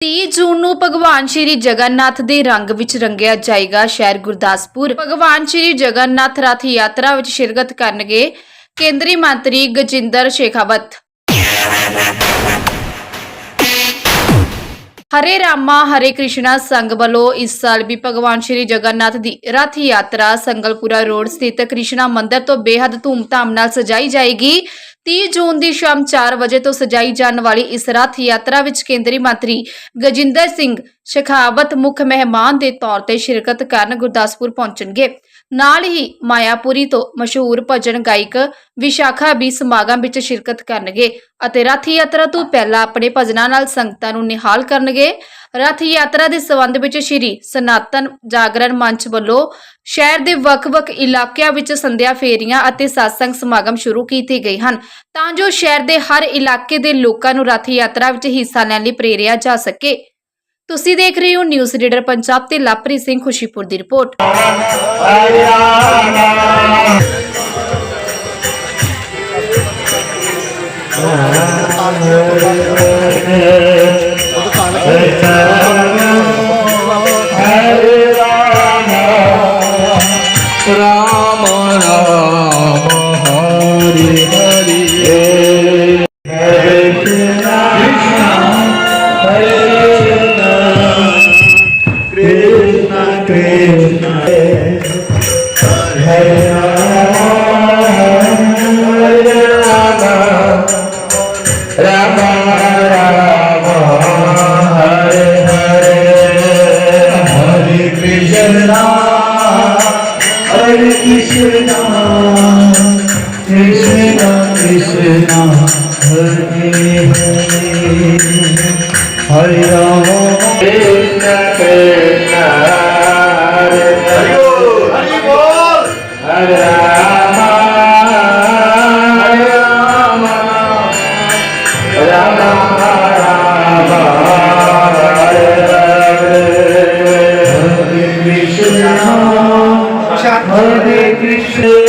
30 ਜੂਨ ਨੂੰ ਭਗਵਾਨ ਸ਼੍ਰੀ ਜਗਨਨਾਥ ਦੇ ਰੰਗ ਵਿੱਚ ਰੰਗਿਆ ਜਾਏਗਾ ਸ਼ਹਿਰ ਗੁਰਦਾਸਪੁਰ। ਭਗਵਾਨ ਸ਼੍ਰੀ ਜਗਨਨਾਥ ਰਥ ਯਾਤਰਾ ਵਿੱਚ ਸ਼ਿਰਕਤ ਕਰਨਗੇ ਕੇਂਦਰੀ ਮੰਤਰੀ ਗਜਿੰਦਰ ਸ਼ੇਖਾਵਤ। ਹਰੇ ਰਾਮਾ, ਹਰੇ ਕ੍ਰਿਸ਼ਨਾ ਸੰਘ ਵੱਲੋਂ ਇਸ ਸਾਲ ਵੀ ਭਗਵਾਨ ਸ਼੍ਰੀ ਜਗਨਨਾਥ ਦੀ ਰਥ ਯਾਤਰਾ ਸੰਗਲਪੁਰਾ ਰੋਡ ਸਥਿਤ ਕ੍ਰਿਸ਼ਨਾ ਮੰਦਿਰ ਤੋਂ ਬੇहद ਧੂਮਧਾਮ ਨਾਲ ਸਜਾਈ ਜਾਏਗੀ। 30 ਜੂਨ ਦੀ ਸ਼ਾਮ 4 ਵਜੇ ਤੋਂ ਸਜਾਈ ਜਾਣ ਵਾਲੀ ਇਸ ਰਥ ਯਾਤਰਾ ਵਿੱਚ ਕੇਂਦਰੀ ਮੰਤਰੀ ਗਜਿੰਦਰ ਸਿੰਘ ਸ਼ੇਖਾਵਤ ਮੁੱਖ ਮਹਿਮਾਨ ਦੇ ਤੌਰ ਤੇ ਸ਼ਿਰਕਤ ਕਰਨ ਗੁਰਦਾਸਪੁਰ ਪਹੁੰਚਣਗੇ। ਨਾਲ ਹੀ ਮਾਇਆਪੁਰੀ ਤੋਂ ਮਸ਼ਹੂਰ ਭਜਨ ਗਾਇਕ ਵਿਸ਼ਾਖਾ ਵੀ ਸਮਾਗਮ ਵਿੱਚ ਸ਼ਿਰਕਤ ਕਰਨਗੇ ਅਤੇ ਰਥ ਯਾਤਰਾ ਤੋਂ ਪਹਿਲਾਂ ਆਪਣੇ ਭਜਨਾਂ ਨਾਲ ਸੰਗਤਾਂ ਨੂੰ ਨਿਹਾਲ ਕਰਨਗੇ। ਰਥ ਯਾਤਰਾ ਦੇ ਸੰਬੰਧ ਵਿੱਚ ਸ਼੍ਰੀ ਸਨਾਤਨ ਜਾਗਰਣ ਮੰਚ ਵੱਲੋਂ ਸ਼ਹਿਰ ਦੇ ਵੱਖ-ਵੱਖ ਇਲਾਕਿਆਂ ਵਿੱਚ ਸੰਧਿਆ ਫੇਰੀਆਂ ਅਤੇ satsang ਸਮਾਗਮ ਸ਼ੁਰੂ ਕੀਤੇ ਗਏ ਹਨ। ਤਾਂ ਜੋ ਸ਼ਹਿਰ ਦੇ ਹਰ ਇਲਾਕੇ ਦੇ ਲੋਕਾਂ ਨੂੰ ਰਥ ਯਾਤਰਾ ਵਿੱਚ ਹਿੱਸਾ ਲੈਣ ਲਈ ਪ੍ਰੇਰਿਆ ਜਾ ਸਕੇ। ਤੁਸੀਂ ਦੇਖ ਰਹੇ ਹੋ ਨਿਊਜ਼ ਰੀਡਰ ਪੰਜਾਬ ਤੇ ਲਾਪਰੀ ਸਿੰਘ ਖੁਸ਼ੀਪੁਰ ਦੀ report Ram Hare Krishna, Krishna Krishna, Hare Hare, Hare Rama, Krishna Krishna, Hare Krishna.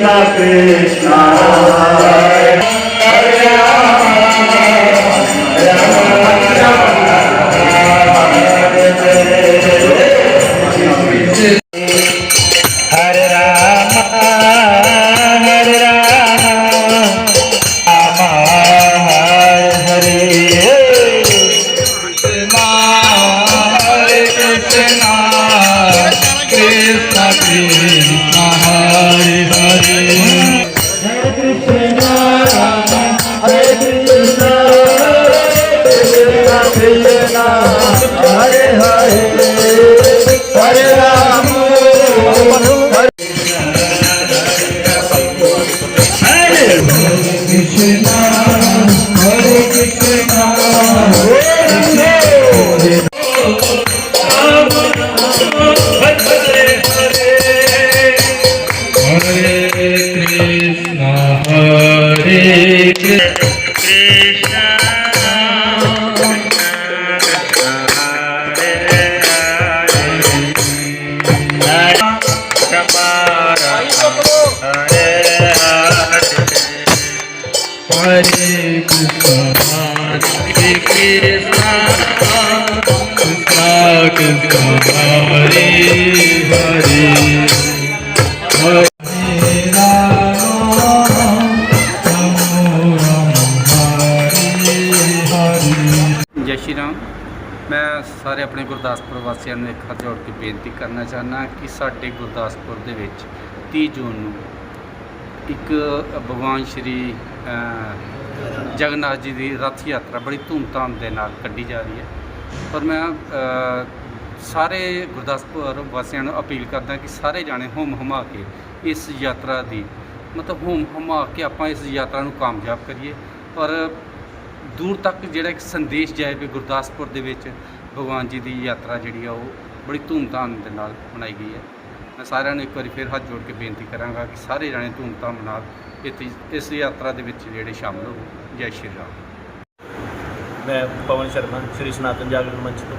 Krishna Krishna, Hare Hare Hare Hare Hare Ram Krishna Hare Krishna Hare Krishna, Hare Krishna, Krishna Krishna, Hare Hare, Hare Jai ਮੈਂ ਸਾਰੇ ਆਪਣੇ ਗੁਰਦਾਸਪੁਰ ਵਾਸੀਆਂ ਨੂੰ ਇੱਕ ਹੱਥ ਜੋੜ ਕੇ ਬੇਨਤੀ ਕਰਨਾ ਚਾਹੁੰਦਾ ਕਿ ਸਾਡੇ ਗੁਰਦਾਸਪੁਰ ਦੇ ਵਿੱਚ 30 ਜੂਨ ਨੂੰ ਇੱਕ ਭਗਵਾਨ ਸ਼੍ਰੀ ਜਗਨਨਾਥ ਜੀ ਦੀ ਰਥ ਯਾਤਰਾ ਬੜੀ ਧੂਮਧਾਮ ਦੇ ਨਾਲ ਕੱਢੀ ਜਾ ਰਹੀ ਹੈ। ਪਰ ਮੈਂ ਸਾਰੇ ਗੁਰਦਾਸਪੁਰ ਵਾਸੀਆਂ ਨੂੰ ਅਪੀਲ ਕਰਦਾ ਕਿ ਸਾਰੇ ਜਾਣੇ ਹੁਮ ਹੁਮਾ ਕੇ ਇਸ ਯਾਤਰਾ ਦੀ, ਮਤਲਬ ਹੁਮ ਹੁਮਾ ਕੇ ਆਪਾਂ ਇਸ ਯਾਤਰਾ ਨੂੰ ਕਾਮਯਾਬ ਕਰੀਏ। ਔਰ ਦੂਰ ਤੱਕ ਜਿਹੜਾ ਇੱਕ ਸੰਦੇਸ਼ ਜਾਏ ਵੀ ਗੁਰਦਾਸਪੁਰ ਦੇ ਵਿੱਚ ਭਗਵਾਨ ਜੀ ਦੀ ਯਾਤਰਾ ਜਿਹੜੀ ਆ, ਉਹ ਬੜੀ ਧੂਮਧਾਮ ਦੇ ਨਾਲ ਮਨਾਈ ਗਈ ਹੈ। ਮੈਂ ਸਾਰਿਆਂ ਨੂੰ ਇੱਕ ਵਾਰੀ ਫਿਰ ਹੱਥ ਜੋੜ ਕੇ ਬੇਨਤੀ ਕਰਾਂਗਾ ਕਿ ਸਾਰੇ ਜਾਣੇ ਧੂਮਧਾਮ ਨਾਲ ਇੱਥੇ ਇਸ ਯਾਤਰਾ ਦੇ ਵਿੱਚ ਜਿਹੜੇ ਸ਼ਾਮਲ ਹੋ ਜੈ ਸ਼੍ਰੀ ਰਾਮ। ਮੈਂ ਪਵਨ ਸ਼ਰਮਾ, ਸ੍ਰੀ ਸਨਾਤਨ ਜਾਗਰਣ ਮੰਚ ਤੋਂ।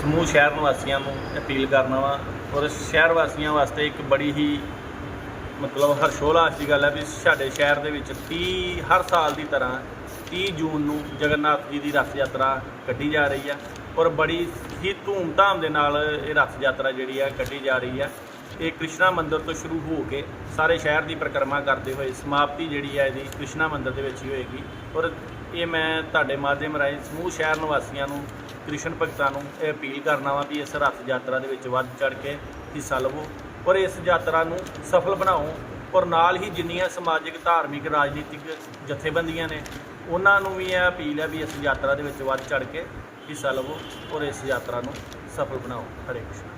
ਸਮੂਹ ਸ਼ਹਿਰ ਨਿਵਾਸੀਆਂ ਨੂੰ ਅਪੀਲ ਕਰਨਾ ਵਾ ਔਰ ਸ਼ਹਿਰ ਵਾਸੀਆਂ ਵਾਸਤੇ ਇੱਕ ਬੜੀ ਹੀ ਮਤਲਬ ਹਰਸ਼ੋਲਾਸ ਦੀ ਗੱਲ ਹੈ ਵੀ ਸਾਡੇ ਸ਼ਹਿਰ ਦੇ ਵਿੱਚ 30 ਹਰ ਸਾਲ ਦੀ ਤਰ੍ਹਾਂ 30 ਜੂਨ ਨੂੰ ਜਗਨਨਾਥ ਜੀ ਦੀ ਰਥ ਯਾਤਰਾ ਕੱਢੀ ਜਾ ਰਹੀ ਹੈ ਔਰ ਬੜੀ ਹੀ ਧੂਮਧਾਮ ਦੇ ਨਾਲ ਇਹ ਰਥ ਯਾਤਰਾ ਜਿਹੜੀ ਆ ਕੱਢੀ ਜਾ ਰਹੀ ਹੈ ਇਹ ਕ੍ਰਿਸ਼ਨਾ ਮੰਦਿਰ ਤੋਂ ਸ਼ੁਰੂ ਹੋ ਕੇ ਸਾਰੇ ਸ਼ਹਿਰ ਦੀ ਪਰਿਕਰਮਾ ਕਰਦੇ ਹੋਏ ਸਮਾਪਤੀ ਜਿਹੜੀ ਹੈ ਇਹਦੀ ਕ੍ਰਿਸ਼ਨਾ ਮੰਦਿਰ ਦੇ ਵਿੱਚ ਹੀ ਹੋਏਗੀ। ਔਰ ਇਹ ਮੈਂ ਤੁਹਾਡੇ ਮਾਧਿਅਮ ਰਾਹੀਂ ਸਮੂਹ ਸ਼ਹਿਰ ਨਿਵਾਸੀਆਂ ਨੂੰ, ਕ੍ਰਿਸ਼ਨ ਭਗਤਾਂ ਨੂੰ ਇਹ ਅਪੀਲ ਕਰਨਾ ਵਾ ਵੀ ਇਸ ਰਥ ਯਾਤਰਾ ਦੇ ਵਿੱਚ ਵੱਧ ਚੜ ਕੇ ਹਿੱਸਾ ਲਵੋ ਔਰ ਇਸ ਯਾਤਰਾ ਨੂੰ ਸਫਲ ਬਣਾਓ। ਔਰ ਨਾਲ ਹੀ ਜਿੰਨੀਆਂ ਸਮਾਜਿਕ, ਧਾਰਮਿਕ, ਰਾਜਨੀਤਿਕ ਜਥੇਬੰਦੀਆਂ ਨੇ ਉਹਨਾਂ ਨੂੰ ਵੀ ਇਹ ਅਪੀਲ ਹੈ ਵੀ ਇਸ ਯਾਤਰਾ ਦੇ ਵਿੱਚ ਵੱਧ ਚੜ ਕੇ ਹਿੱਸਾ ਲਵੋ ਔਰ ਇਸ ਯਾਤਰਾ ਨੂੰ ਸਫਲ ਬਣਾਓ। ਹਰੇ ਕ੍ਰਿਸ਼ਨ।